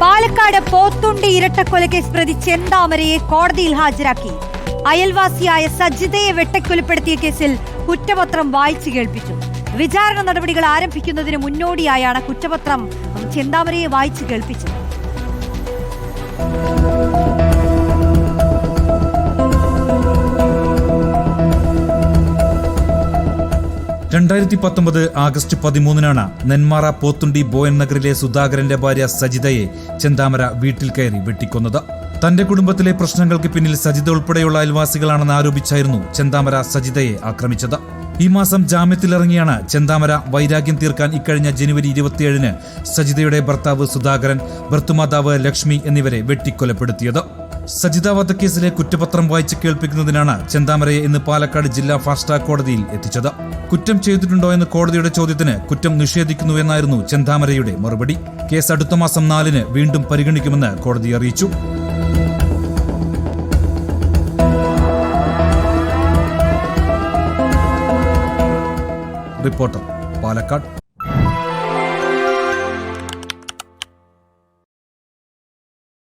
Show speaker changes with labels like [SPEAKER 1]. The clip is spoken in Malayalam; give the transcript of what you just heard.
[SPEAKER 1] പാലക്കാട് പോത്തുണ്ടി ഇരട്ടക്കൊലക്കേസ് പ്രതി ചെന്താമരയെ കോടതിയിൽ ഹാജരാക്കി. അയൽവാസിയായ സജിതയെ വെട്ടക്കൊലപ്പെടുത്തിയ കേസിൽ കുറ്റപത്രം വായിച്ചു കേൾപ്പിച്ചു. വിചാരണ നടപടികൾ ആരംഭിക്കുന്നതിന് മുന്നോടിയായാണ് കുറ്റപത്രം. ചെന്താമരയെ വായിച്ചു കേൾപ്പിച്ചത്.
[SPEAKER 2] രണ്ടായിരത്തി പത്തൊമ്പത് ആഗസ്റ്റ് പതിമൂന്നിനാണ് നെന്മാറ പോത്തുണ്ടി ബോയൻ നഗറിലെ സുധാകരന്റെ ഭാര്യ സജിതയെ ചെന്താമര വീട്ടിൽ കയറി വെട്ടിക്കൊന്നത്. തന്റെ കുടുംബത്തിലെ പ്രശ്നങ്ങൾക്ക് പിന്നിൽ സജിത ഉൾപ്പെടെയുള്ള അയൽവാസികളാണെന്ന് ആരോപിച്ചായിരുന്നു ചെന്താമര സജിതയെ ആക്രമിച്ചത്. ഈ മാസം ജാമ്യത്തിലിറങ്ങിയാണ് ചെന്താമര വൈരാഗ്യം തീർക്കാൻ ഇക്കഴിഞ്ഞ ജനുവരി ഇരുപത്തിയേഴിന് സജിതയുടെ ഭർത്താവ് സുധാകരൻ ഭർത്തുമാതാവ് ലക്ഷ്മി എന്നിവരെ വെട്ടിക്കൊലപ്പെടുത്തിയത്. സജിത വധക്കേസിലെ കുറ്റപത്രം വായിച്ച് കേൾപ്പിക്കുന്നതിനാണ് ചെന്താമരയെ ഇന്ന് പാലക്കാട് ജില്ലാ ഫാസ്റ്റ് ട്രാക്ക് കോടതിയിൽ എത്തിച്ചത്. കുറ്റം ചെയ്തിട്ടുണ്ടോ എന്ന് കോടതിയുടെ ചോദ്യത്തിന് കുറ്റം നിഷേധിക്കുന്നു എന്നായിരുന്നു ചെന്താമരയുടെ മറുപടി. കേസ് അടുത്ത മാസം നാലിന് വീണ്ടും പരിഗണിക്കുമെന്ന് കോടതി അറിയിച്ചു. റിപ്പോർട്ടർ പാലക്കാട്.